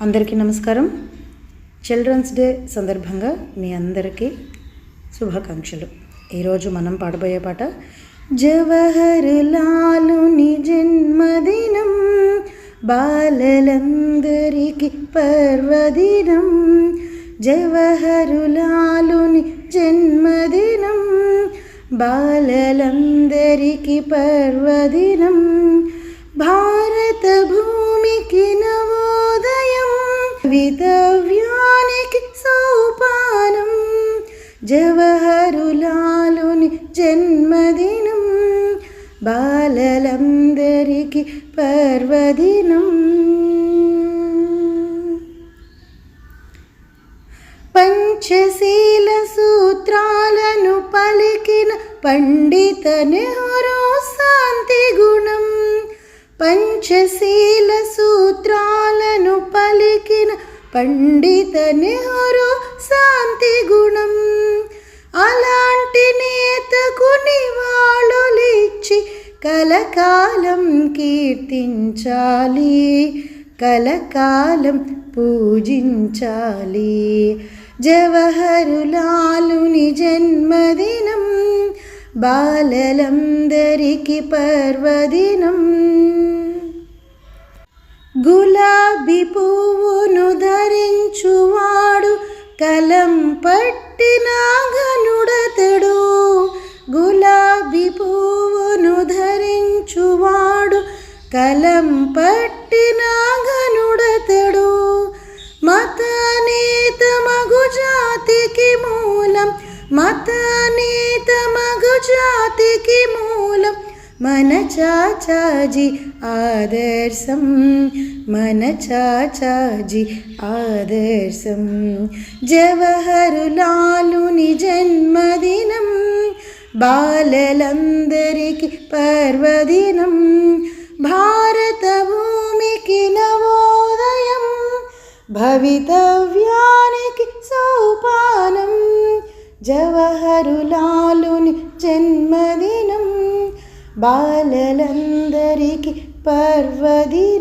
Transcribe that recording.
అందరికీ నమస్కారం. Children's day సందర్భంగా మీ అందరికీ శుభాకాంక్షలు. ఈరోజు మనం పాడబోయే పాట జవహర్లాలుని జన్మదినం బాలలందరికీ పర్వదినం జవహరులాలుని జన్మదినం బాలలందరికీ పర్వదినం భారత భూమి జవహరులాలుని జన్మదినం బాలలందరికీ పర్వదినం. పంచశీల సూత్రాలను పలికిన పండిత నెహ్రూ శాంతి గుణం. పంచశీల సూత్రాలను పలికిన పండిత నెహ్రూ శాంతి గుణం. అలాంటి నేతకు నివాళులిచ్చి కలకాలం కీర్తించాలి కలకాలం పూజించాలి. జవహరులాలుని జన్మదినం బాలలందరికి పర్వదినం. గులాబీ పువ్వును ధరించువాడు కలం పట్టినాగ కలం పట్టిన ఘనుడతడు మతనేత మగు జాతికి మూలం మతనేత మగు జాతికి మూలం. మన చాచాజీ ఆదర్శం మన చాచాజీ ఆదర్శం. జవహరులాలుని జన్మదినం బాలలందరికీ పర్వదినం. భవితవ్యానికి సోపానం జవహరులాలుని జన్మదినం బాలలందరికీ పర్వదినం.